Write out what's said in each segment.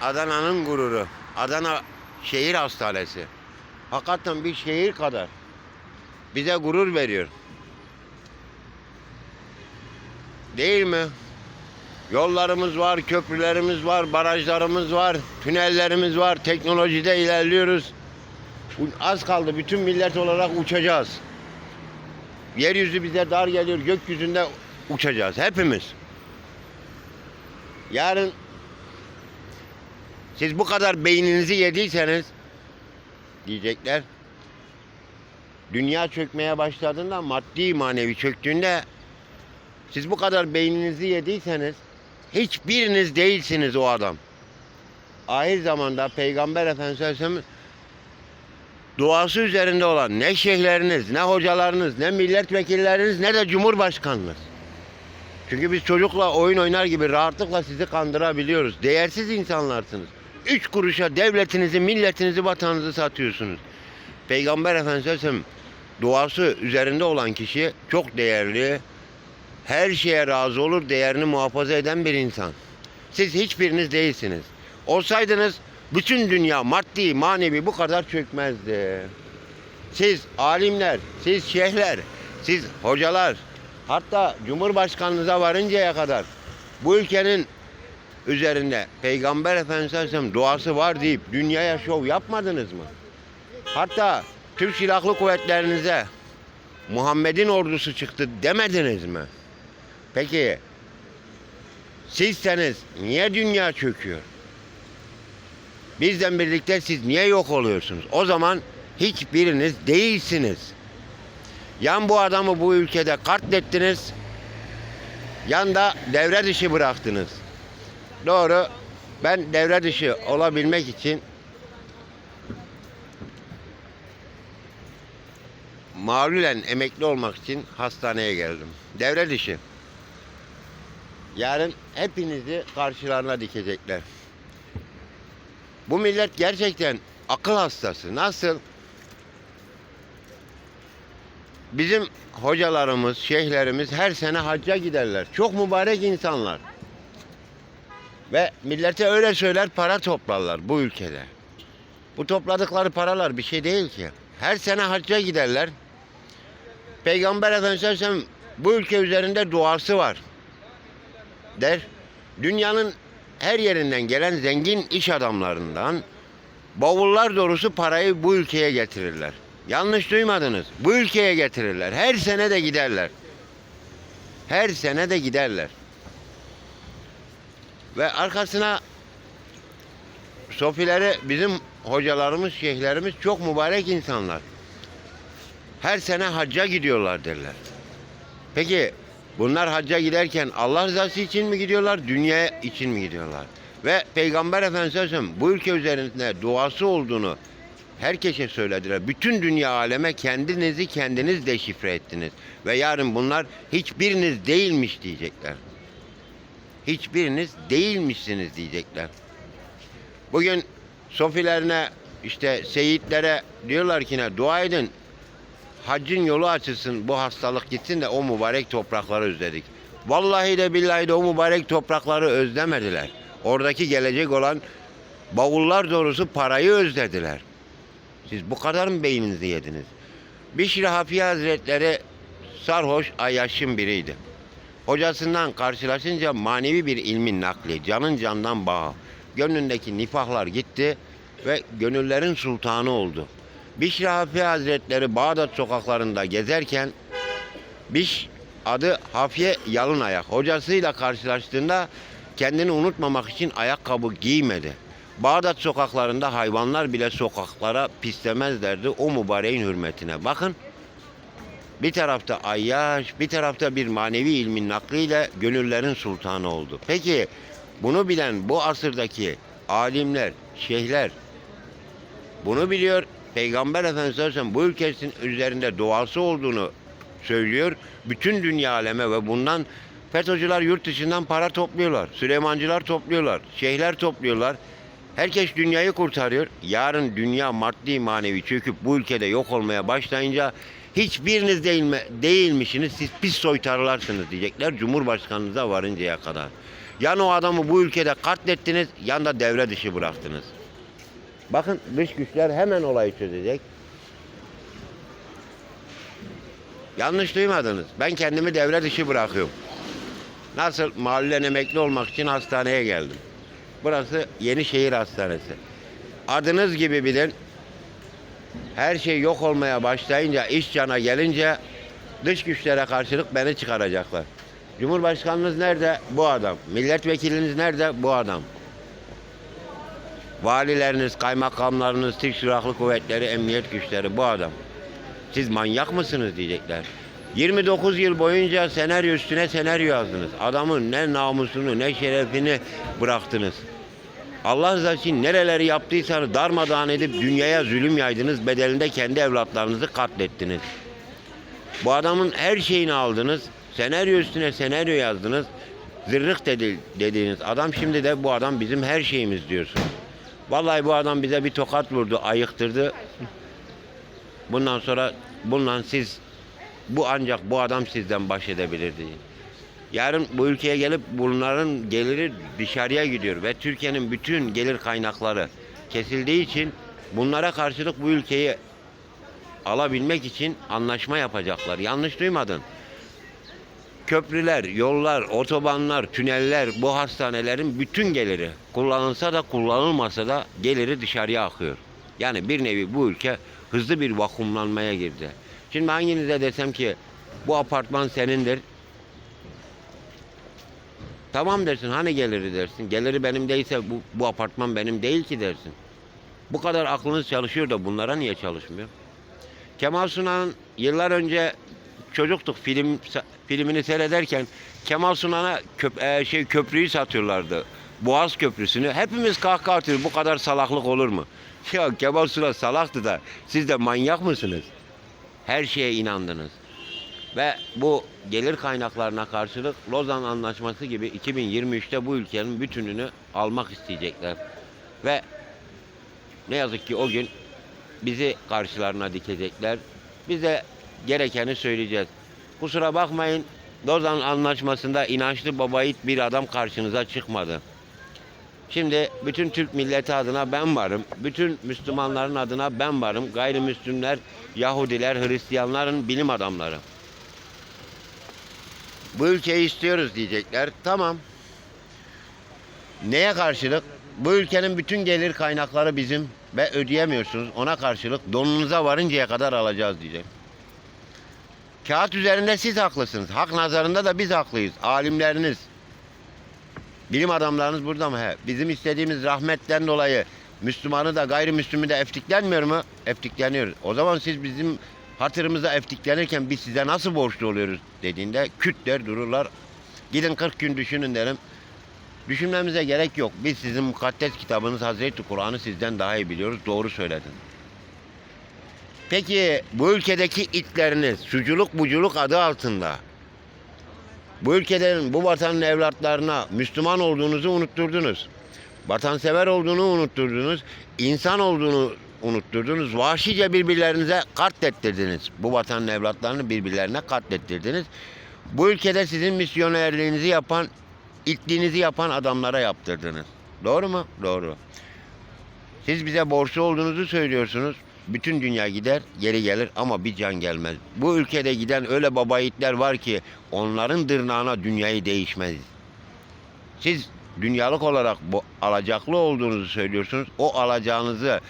Adana'nın gururu. Adana Şehir Hastanesi. Hakikaten bir şehir kadar. Bize gurur veriyor. Değil mi? Yollarımız var, köprülerimiz var, barajlarımız var, tünellerimiz var, teknolojide ilerliyoruz. Az kaldı bütün millet olarak uçacağız. Yeryüzü bize dar geliyor, gökyüzünde uçacağız hepimiz. Yarın siz bu kadar beyninizi yediyseniz diyecekler. Dünya çökmeye başladığında maddi manevi çöktüğünde siz bu kadar beyninizi yediyseniz hiçbiriniz değilsiniz o adam. Ahir zamanda Peygamber Efendimiz duası üzerinde olan ne şeyhleriniz, ne hocalarınız, ne milletvekilleriniz, ne de cumhurbaşkanınız. Çünkü biz çocukla oyun oynar gibi rahatlıkla sizi kandırabiliyoruz. Değersiz insanlarsınız. Üç kuruşa devletinizi, milletinizi, vatanınızı satıyorsunuz. Peygamber Efendimiz Aleyhisselam duası üzerinde olan kişi çok değerli, her şeye razı olur, değerini muhafaza eden bir insan. Siz hiçbiriniz değilsiniz. Olsaydınız bütün dünya maddi, manevi bu kadar çökmezdi. Siz alimler, siz şeyhler, siz hocalar, hatta Cumhurbaşkanınıza varıncaya kadar bu ülkenin üzerinde Peygamber Efendimiz duası var deyip dünyaya şov yapmadınız mı? Hatta Türk Silahlı Kuvvetlerinize Muhammed'in ordusu çıktı demediniz mi? Peki sizseniz niye dünya çöküyor? Bizden birlikte siz niye yok oluyorsunuz? O zaman hiçbiriniz değilsiniz. Yan bu adamı bu ülkede katlettiniz. Yan da devre dışı bıraktınız. Doğru. Ben devre dışı olabilmek için mağlulen emekli olmak için hastaneye geldim. Devre dışı. Yarın hepinizi karşılarına dikecekler. Bu millet gerçekten akıl hastası. Nasıl? Bizim hocalarımız, şeyhlerimiz her sene hacca giderler. Çok mübarek insanlar. Ve millete öyle söyler para toplarlar bu ülkede. Bu topladıkları paralar bir şey değil ki. Her sene hacca giderler. Peygamber Efendimiz bu ülke üzerinde duası var. Der. Dünyanın her yerinden gelen zengin iş adamlarından bavullar dolusu parayı bu ülkeye getirirler. Yanlış duymadınız. Bu ülkeye getirirler. Her sene de giderler. Her sene de giderler. Ve arkasına sofileri bizim hocalarımız, şeyhlerimiz çok mübarek insanlar. Her sene hacca gidiyorlar derler. Peki bunlar hacca giderken Allah rızası için mi gidiyorlar, dünya için mi gidiyorlar? Ve Peygamber Efendimiz bu ülke üzerinde duası olduğunu herkese söylediler. Bütün dünya aleme kendinizi kendiniz deşifre ettiniz. Ve yarın bunlar hiçbiriniz değilmiş diyecekler. Hiçbiriniz değilmişsiniz diyecekler. Bugün sofilerine işte seyitlere diyorlar ki ne dua edin haccın yolu açılsın bu hastalık gitsin de o mübarek toprakları özledik. Vallahi de billahi de o mübarek toprakları özlemediler. Oradaki gelecek olan bavullar dolusu parayı özlediler. Siz bu kadar mı beyninizi yediniz? Bişri Hafiye Hazretleri sarhoş ayyaşın biriydi. Hocasından karşılaşınca manevi bir ilmin nakli, canın candan bağı. Gönlündeki nifahlar gitti ve gönüllerin sultanı oldu. Bişri Hafiye Hazretleri Bağdat sokaklarında gezerken Biş adı Hafiye Yalın Ayak. Hocasıyla karşılaştığında kendini unutmamak için ayakkabı giymedi. Bağdat sokaklarında hayvanlar bile sokaklara pislemezlerdi o mübareğin hürmetine. Bakın bir tarafta Ayyaş, bir tarafta bir manevi ilmin nakliyle gönüllerin sultanı oldu. Peki bunu bilen bu asırdaki alimler, şeyhler bunu biliyor. Peygamber Efendimiz Aleyhisselam bu ülkesinin üzerinde duası olduğunu söylüyor. Bütün dünya aleme ve bundan FETÖ'cüler yurt dışından para topluyorlar. Süleymancılar topluyorlar. Şeyhler topluyorlar. Herkes dünyayı kurtarıyor. Yarın dünya maddi manevi çöküp bu ülkede yok olmaya başlayınca hiçbiriniz değil mi, değilmişsiniz siz pis soytarlarsınız diyecekler Cumhurbaşkanınıza varıncaya kadar. Yan o adamı bu ülkede katlettiniz, yan da devre dışı bıraktınız. Bakın dış güçler hemen olayı çözecek. Yanlış duymadınız. Ben kendimi devre dışı bırakıyorum. Nasıl mahallen emekli olmak için hastaneye geldim. Burası Yenişehir Hastanesi. Adınız gibi bilin. Her şey yok olmaya başlayınca, iş cana gelince dış güçlere karşılık beni çıkaracaklar. Cumhurbaşkanınız nerede? Bu adam. Milletvekiliniz nerede? Bu adam. Valileriniz, kaymakamlarınız, Türk Silahlı Kuvvetleri, Emniyet Güçleri bu adam. Siz manyak mısınız diyecekler. 29 yıl boyunca senaryo üstüne senaryo yazdınız. Adamın ne namusunu ne şerefini bıraktınız. Allah rızası için nereleri yaptıysanız darmadağın edip dünyaya zulüm yaydınız. Bedelinde kendi evlatlarınızı katlettiniz. Bu adamın her şeyini aldınız. Senaryo üstüne senaryo yazdınız. Zırrık dedi, dediğiniz adam şimdi de bu adam bizim her şeyimiz diyorsun. Vallahi bu adam bize bir tokat vurdu, ayıktırdı. Bundan sonra bundan siz bu ancak bu adam sizden baş edebilirdi. Yarın bu ülkeye gelip bunların geliri dışarıya gidiyor ve Türkiye'nin bütün gelir kaynakları kesildiği için bunlara karşılık bu ülkeyi alabilmek için anlaşma yapacaklar. Yanlış duymadın. Köprüler, yollar, otobanlar, tüneller, bu hastanelerin bütün geliri kullanılsa da kullanılmasa da geliri dışarıya akıyor. Yani bir nevi bu ülke hızlı bir vakumlanmaya girdi. Şimdi hanginize desem ki bu apartman senindir. Tamam dersin hani geliri dersin. Geliri benim değilse bu, bu apartman benim değil ki dersin. Bu kadar aklınız çalışıyor da bunlara niye çalışmıyor? Kemal Sunal'ın yıllar önce çocuktuk film filmini seyrederken Kemal Sunal'a köp, e, şey köprüyü satıyorlardı. Boğaz Köprüsü'nü. Hepimiz kahkaha atıyoruz. Bu kadar salaklık olur mu? Ya Kemal Sunal salaktı da siz de manyak mısınız? Her şeye inandınız. Ve bu gelir kaynaklarına karşılık Lozan Anlaşması gibi 2023'te bu ülkenin bütününü almak isteyecekler. Ve ne yazık ki o gün bizi karşılarına dikecekler. Biz de gerekeni söyleyeceğiz. Kusura bakmayın Lozan Anlaşması'nda inançlı babayit bir adam karşınıza çıkmadı. Şimdi bütün Türk milleti adına ben varım. Bütün Müslümanların adına ben varım. Gayrimüslimler, Yahudiler, Hristiyanların bilim adamları. Bu ülkeyi istiyoruz diyecekler. Tamam. Neye karşılık? Bu ülkenin bütün gelir kaynakları bizim ve ödeyemiyorsunuz. Ona karşılık donunuza varıncaya kadar alacağız diyecek. Kağıt üzerinde siz haklısınız. Hak nazarında da biz haklıyız. Alimleriniz, bilim adamlarınız burada mı? He. Bizim istediğimiz rahmetten dolayı Müslümanı da gayrimüslimi de eftiklenmiyor mu? Eftikleniyor. O zaman siz bizim hatırımıza eftiklenirken biz size nasıl borçlu oluyoruz dediğinde küt dururlar. Gidin 40 gün düşünün derim. Düşünmemize gerek yok. Biz sizin mukaddes kitabınız Hazreti Kur'an'ı sizden daha iyi biliyoruz. Doğru söyledin. Peki bu ülkedeki itleriniz suculuk buculuk adı altında bu ülkelerin, bu vatanın evlatlarına Müslüman olduğunuzu unutturdunuz. Vatansever olduğunu unutturdunuz. insan olduğunu unutturdunuz. Vahşice birbirlerinize katlettirdiniz. Bu vatanın evlatlarını birbirlerine katlettirdiniz. Bu ülkede sizin misyonerliğinizi yapan, itliğinizi yapan adamlara yaptırdınız. Doğru mu? Doğru. Siz bize borçlu olduğunuzu söylüyorsunuz. Bütün dünya gider, geri gelir ama bir can gelmez. Bu ülkede giden öyle baba yiğitler var ki onların dırnağına dünyayı değişmez. Siz dünyalık olarak bu alacaklı olduğunuzu söylüyorsunuz. O alacağınızı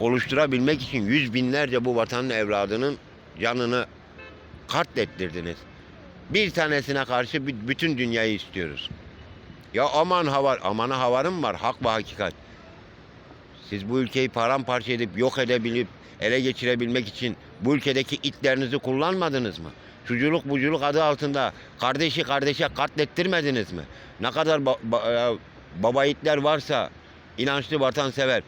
oluşturabilmek için yüz binlerce bu vatanın evladının canını katlettirdiniz. Bir tanesine karşı bütün dünyayı istiyoruz. Ya aman havar, amana havarım var hak ve hakikat. Siz bu ülkeyi paramparça edip yok edebilip ele geçirebilmek için bu ülkedeki itlerinizi kullanmadınız mı? Suculuk buculuk adı altında kardeşi kardeşe katlettirmediniz mi? Ne kadar ba- ba- baba itler varsa inançlı vatansever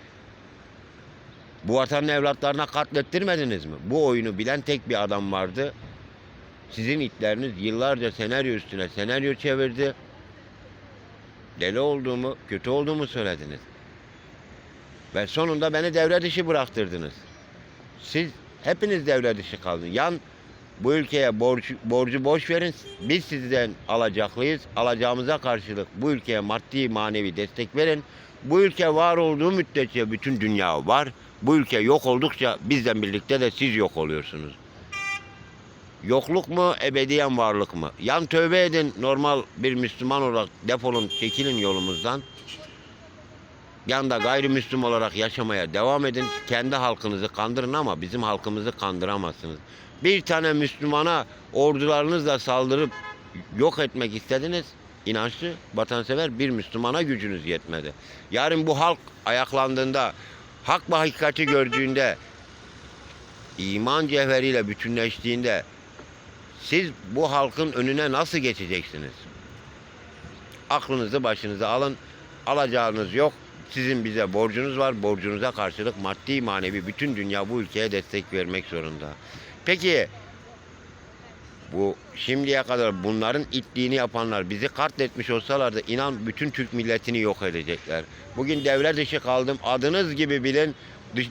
bu vatanın evlatlarına katlettirmediniz mi? Bu oyunu bilen tek bir adam vardı. Sizin itleriniz yıllarca senaryo üstüne senaryo çevirdi. Deli olduğumu, kötü olduğumu söylediniz. Ve sonunda beni devre dışı bıraktırdınız. Siz hepiniz devre dışı kaldınız. Yan Bu ülkeye borç, borcu boş verin. Biz sizden alacaklıyız. Alacağımıza karşılık bu ülkeye maddi manevi destek verin. Bu ülke var olduğu müddetçe bütün dünya var. Bu ülke yok oldukça bizden birlikte de siz yok oluyorsunuz. Yokluk mu, ebediyen varlık mı? Yan tövbe edin normal bir Müslüman olarak defolun, çekilin yolumuzdan. Yanda gayrimüslim olarak yaşamaya devam edin. Kendi halkınızı kandırın ama bizim halkımızı kandıramazsınız. Bir tane Müslümana ordularınızla saldırıp yok etmek istediniz. İnançlı, vatansever bir Müslümana gücünüz yetmedi. Yarın bu halk ayaklandığında, hak ve hakikati gördüğünde, iman cevheriyle bütünleştiğinde siz bu halkın önüne nasıl geçeceksiniz? Aklınızı başınıza alın. Alacağınız yok. Sizin bize borcunuz var. Borcunuza karşılık maddi manevi bütün dünya bu ülkeye destek vermek zorunda. Peki bu şimdiye kadar bunların itliğini yapanlar bizi katletmiş olsalardı inan bütün Türk milletini yok edecekler. Bugün devre dışı kaldım. Adınız gibi bilin.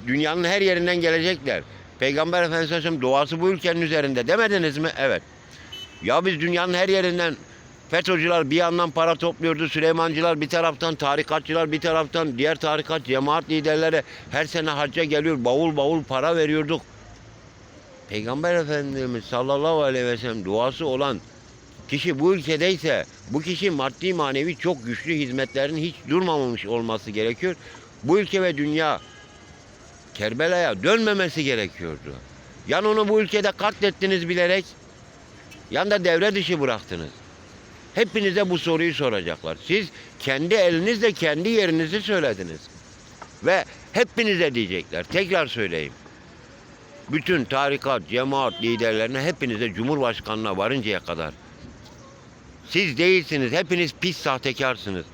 Dünyanın her yerinden gelecekler. Peygamber Efendimiz Aleyhisselam doğası bu ülkenin üzerinde demediniz mi? Evet. Ya biz dünyanın her yerinden FETÖ'cüler bir yandan para topluyordu. Süleymancılar bir taraftan, tarikatçılar bir taraftan, diğer tarikat, cemaat liderleri her sene hacca geliyor. Bavul bavul para veriyorduk. Peygamber Efendimiz sallallahu aleyhi ve sellem duası olan kişi bu ülkedeyse bu kişi maddi manevi çok güçlü hizmetlerin hiç durmamış olması gerekiyor. Bu ülke ve dünya Kerbela'ya dönmemesi gerekiyordu. Yan onu bu ülkede katlettiniz bilerek, yan da devre dışı bıraktınız. Hepinize bu soruyu soracaklar. Siz kendi elinizle kendi yerinizi söylediniz. Ve hepinize diyecekler. Tekrar söyleyeyim. Bütün tarikat, cemaat liderlerine hepinize Cumhurbaşkanına varıncaya kadar. Siz değilsiniz. Hepiniz pis sahtekarsınız.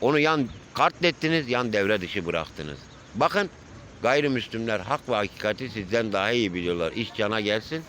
Onu yan katlettiniz, yan devre dışı bıraktınız. Bakın gayrimüslimler hak ve hakikati sizden daha iyi biliyorlar. İş cana gelsin.